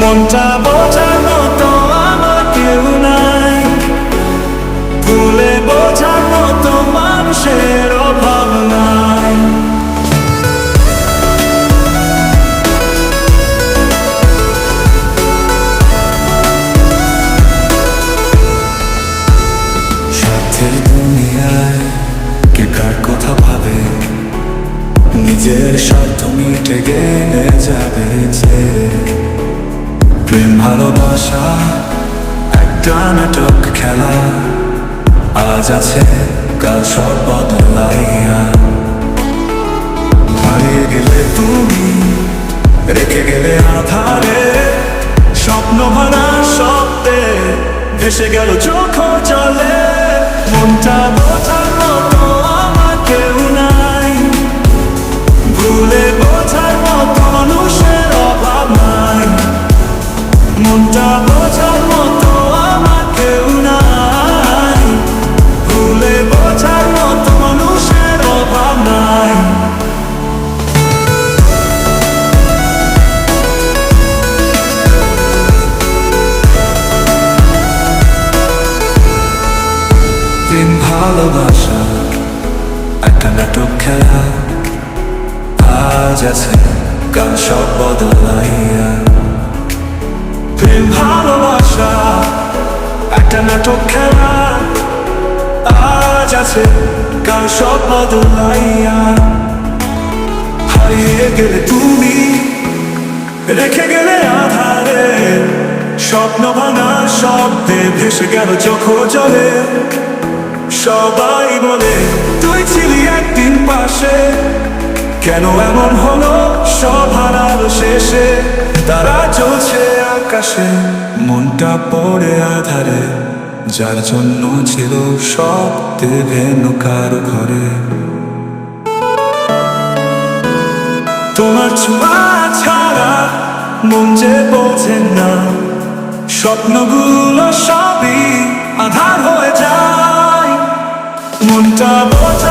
মনটা বোঝার মতো, আমার কেউ নাই। ভুলে বোঝার মতো, মানুষের অভাব নাই। স্বার্থের দুনিয়ায় কে কার কথা ভাবে? নিজের স্বার্থ মিটে গেলে যাবে প্রেম ভালোবাসা, একটা নাটক খেলা। আজ আছে, কাল সব বদলাইয়া। হারিয়ে গেলে তুমি, রেখে গেলে আধারে। স্বপ্ন ভাঙা শব্দে ভেসে গেল চোখ চলে মনটা বোঝার মনটা বোঝার মতো আমার কেউ নাই। ভুলে বোঝার মতো মানুষের অভাব নাই। ভালোবাসা, একটা নাটক খেলা। আজ আছে কাল সব বদলাইয়া। প্রেম ভালোবাসা, একটা নাটক খেলা আজ আছে, কাল সব বদলাইয়া। হারিয়ে গেলে তুমি, রেখে গেলে আধারে। স্বপ্ন ভাঙা শব্দে ভেসে গেল চোখ জলে। সবাই বলে, তুই ছিলি একদিন পাশে। কেন এমন হলো সব হারালো শেষে? তারা চলছে আকাশে, মনটা আধারে। যার জন্য ছিল সব দেবেন কারও ঘরে। তোমার ছোঁয়া ছাড়া মন যে বোঝেন না। স্বপ্নগুলো সবই আধার হয়ে যায়। মনটা বোঝা